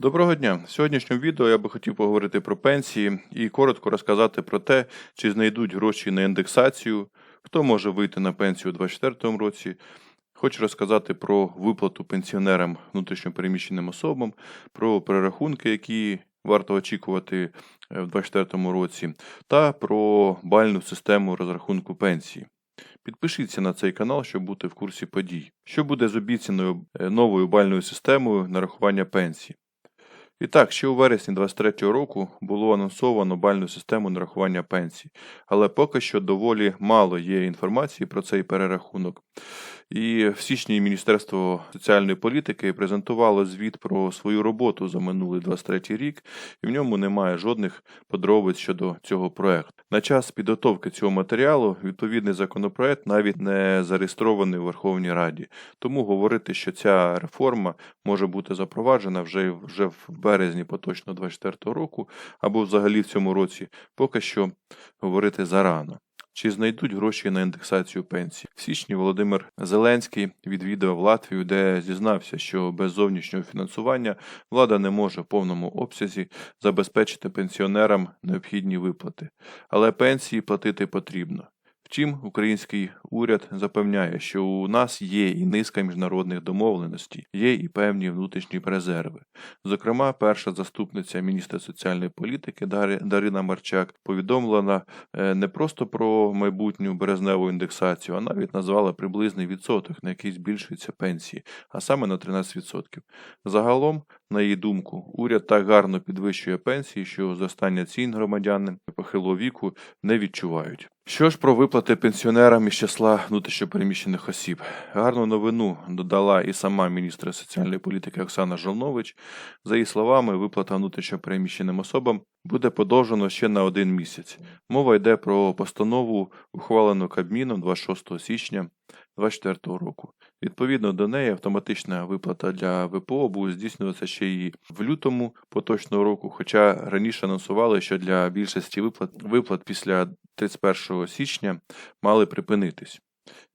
Доброго дня! В сьогоднішньому відео я би хотів поговорити про пенсії і коротко розказати про те, чи знайдуть гроші на індексацію, хто може вийти на пенсію у 2024 році. Хочу розказати про виплату пенсіонерам внутрішньопереміщеним особам, про перерахунки, які варто очікувати е, в 2024 році, та про бальну систему розрахунку пенсії. Підпишіться на цей канал, щоб бути в курсі подій. Що буде з обіцяною е, новою бальною системою нарахування пенсії? І так, ще у вересні 2023 року було анонсовано бальну систему нарахування пенсій, але поки що доволі мало є інформації про цей перерахунок. І в січні Міністерство соціальної політики презентувало звіт про свою роботу за минулий 23 рік, і в ньому немає жодних подробиць щодо цього проекту. На час підготовки цього матеріалу відповідний законопроект навіть не зареєстрований у Верховній Раді. Тому говорити, що ця реформа може бути запроваджена вже вже в березні поточно 24 року, або взагалі в цьому році, поки що говорити зарано. Чи знайдуть гроші на індексацію пенсій? В січні Володимир Зеленський відвідав Латвію, де зізнався, що без зовнішнього фінансування влада не може в повному обсязі забезпечити пенсіонерам необхідні виплати, але пенсії платити потрібно. Втім, український уряд запевняє, що у нас є і низка міжнародних домовленостей, є і певні внутрішні резерви. Зокрема, перша заступниця міністра соціальної політики Дарина Марчак повідомлена е, не просто про майбутню березневу індексацію, а навіть назвала приблизний відсоток, на який збільшується пенсії, а саме на 13%. Загалом, на її думку, уряд так гарно підвищує пенсії, що зростання цін громадяни похилого віку не відчувають. Що ж про виплати пенсіонерам із числа внутрішньопереміщених осіб? Гарну новину додала і сама міністра соціальної політики Оксана Жолнович. За її словами, виплата внутрішньопереміщеним особам буде подовжено ще на один місяць. Мова йде про постанову, ухвалену Кабміном 26 січня 2024 року. Відповідно до неї, автоматична виплата для ВПО буде здійснюватися ще і в лютому поточного року, хоча раніше анонсували, що для більшості виплат виплат після 31 січня мали припинитись.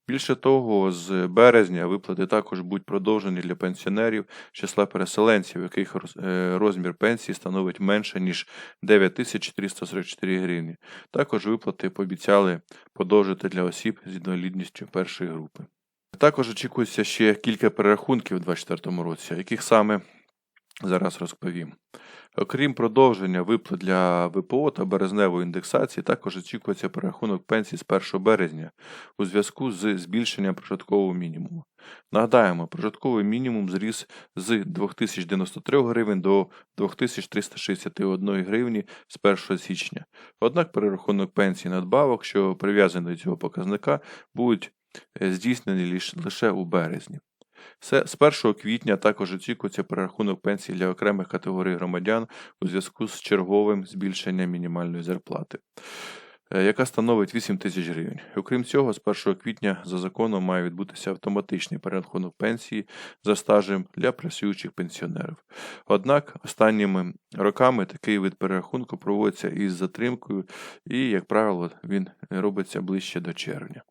Більше того, з березня виплати також будуть продовжені для пенсіонерів з числа переселенців, яких е, розмір пенсії становить менше ніж 9444 гривні. Також виплати пообіцяли подовжити для осіб з інвалідністю першої групи. Також очікується ще кілька перерахунків у 2024 році, яких саме зараз розповім. Окрім продовження виплат для ВПО та березневої індексації, також очікується перерахунок пенсій з 1 березня у зв'язку з збільшенням прожиткового мінімуму. Нагадаємо, прожитковий мінімум зріс з 2093 гривень до 2361 гривні з 1 січня. Однак перерахунок пенсій надбавок, що прив'язані до цього показника, будуть е, здійснені лише у березні. З 1 квітня також очікується перерахунок пенсій для окремих категорій громадян у зв'язку з черговим збільшенням мінімальної зарплати, е, яка становить 8 тисяч гривень. Окрім цього, з 1 квітня за законом має відбутися автоматичний перерахунок пенсії за стажем для працюючих пенсіонерів. Однак останніми роками такий вид перерахунку проводиться із затримкою, і, як правило, він робиться ближче до червня.